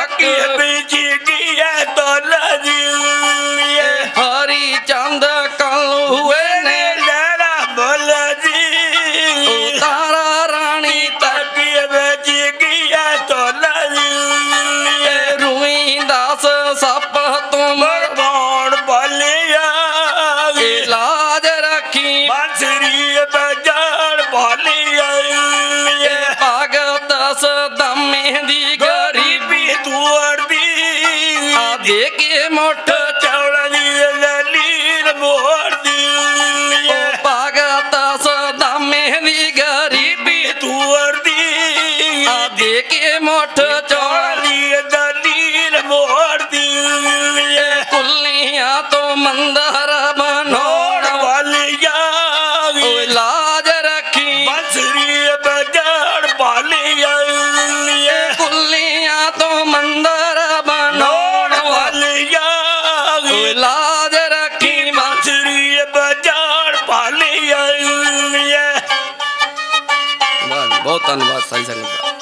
ਰਾਣੀ ਤੱਕ ਤਾਕੀ ਵਿੱਚ ਗਿਆ ਤੋਲਾ ਜੀ। ਹਰੀ ਚੰਦ ਕਲੂਏ ਨੇ ਲੈਣਾ ਬੋਲ ਜੀ। ਤਾਰਾ ਰਾਣੀ ਤੱਕ ਤਾਕੀ ਵਿੱਚ ਗਿਆ ਤੋਲਾ ਜੀ। ਰੂਈ ਦਾਸ ਸੱਪ ਤੁਮ ਮਰਵਾਉਣ ਵਾਲਿਆ ਇਲਾਜ ਰੱਖੀ। ਬੰਸਰੀ ਬਜਾੜ ਵਾਲਿਆ ਭਗਤ ਸਦਮੇ ਦੀ ਮੰਦਰ ਨੋੜ ਬਣਾਉਣ ਵਾਲਿਆ ਉਹ ਇਲਾਜ ਰੱਖੀ। ਬੰਸਰੀ ਬਜਾੜ ਵਾਲਿਆ ਕੁੱਲੀਆਂ ਤੋਂ ਮੰਦਰ ਬਣਾਉਣ ਨੋੜ ਵਾਲੇ ਵਾਲਿਆ ਉਹ ਇਲਾਜ ਰੱਖੀ ਬੰਸਰੀ ਬਜਾੜ ਵਾਲਿਆ ਬਹੁਤ ਧੰਨਵਾਦ ਸਾਈ ਸੰਗਤ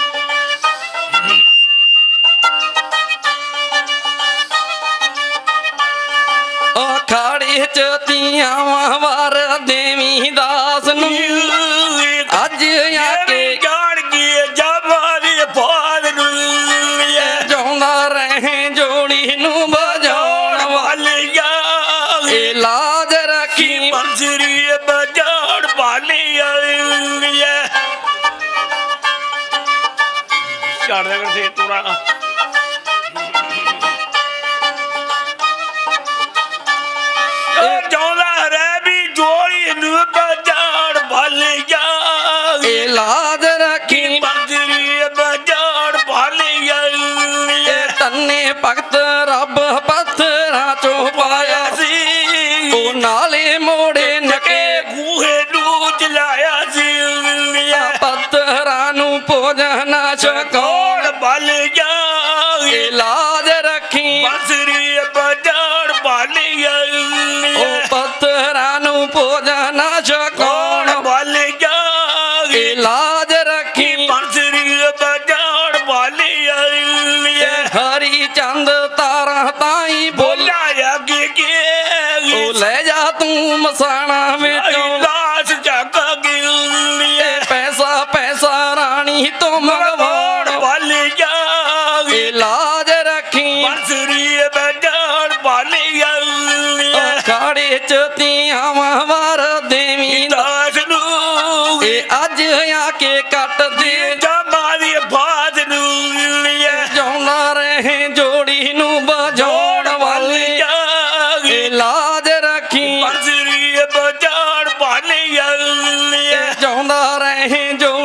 ਦਾ ਅਖਾੜੇ ਚ ਤੀਆਂ ਵਾਰ ਦੇਵੀ ਦਾਸ ਨੂੰ। ਅੱਜ ਆ ਕੇ ਜਾਣ ਕੀ ਜਵਾਨੀ ਬਾਦ ਨੂੰ ਜਾਉਂਦਾ ਰਹੇ ਜੋੜੀ ਨੂੰ ਬਜਾਉਣ ਵਾਲਿਆ ਇਲਾਜ ਰੱਖੀ। ਬੰਸਰੀ ਬਜਾੜ ਵਾਲਿਆ ਛੱਡ ਦੇ ਕਰ ਸੇ ਤੋਰਾ ਭੋਜਨ ਛਕਾਉਣ ਕੌਣ ਬਲਿਆ ਇਲਾਜ ਰੱਖੀ। ਬੰਸਰੀ ਬਜਾੜ ਭਾਲਿਆ ਉਹ ਪੱਥਰਾਂ ਨੂੰ ਭੋਜਨ ਕੌਣ ਛਕਾਉਣ ਬਲਿਆ ਇਲਾਜ ਰੱਖੀ। ਬੰਸਰੀ ਬਜਾੜ ਭਾਲਿਆ ਹਰੀ ਚੰਦ ਤਾਰਾ ਤਾਈ ਬੋਲ। ਬੋਲਿਆ ਕਿ ਕੀ ਉਹ ਲੈ ਜਾ ਤੂੰ ਮਸਾਣਾ ਰਾਣੀ ਤੋਂ ਮਗਵਾੜ ਵਾਲਿਆ ਇਲਾਜ ਰੱਖੀ। ਬੰਸਰੀ ਬਜਾੜ ਵਾਲਿਆ ਅਖਾੜੇ ਚ ਤੀਆਂ ਵਾਰ ਦੇਵੀ ਦਾ ਦਾਸ ਨੂੰ ਇਹ ਅੱਜ ਆ ਕੇ ਕੱਟ ਦੇ ਜਮਾਦੀ ਬਾਦ ਨੂੰ ਜਾਉਂਦਾ ਰਹੇ ਜੋੜੀ ਨੂੰ ਬਜਾਉਣ ਵਾਲੇ। ਇਲਾਜ ਰੱਖੀ। ਬੰਸਰੀ ਬਜਾੜ ਵਾਲਿਆ ਜਾਉਂਦਾ ਰਹੇ ਜੋੜੀ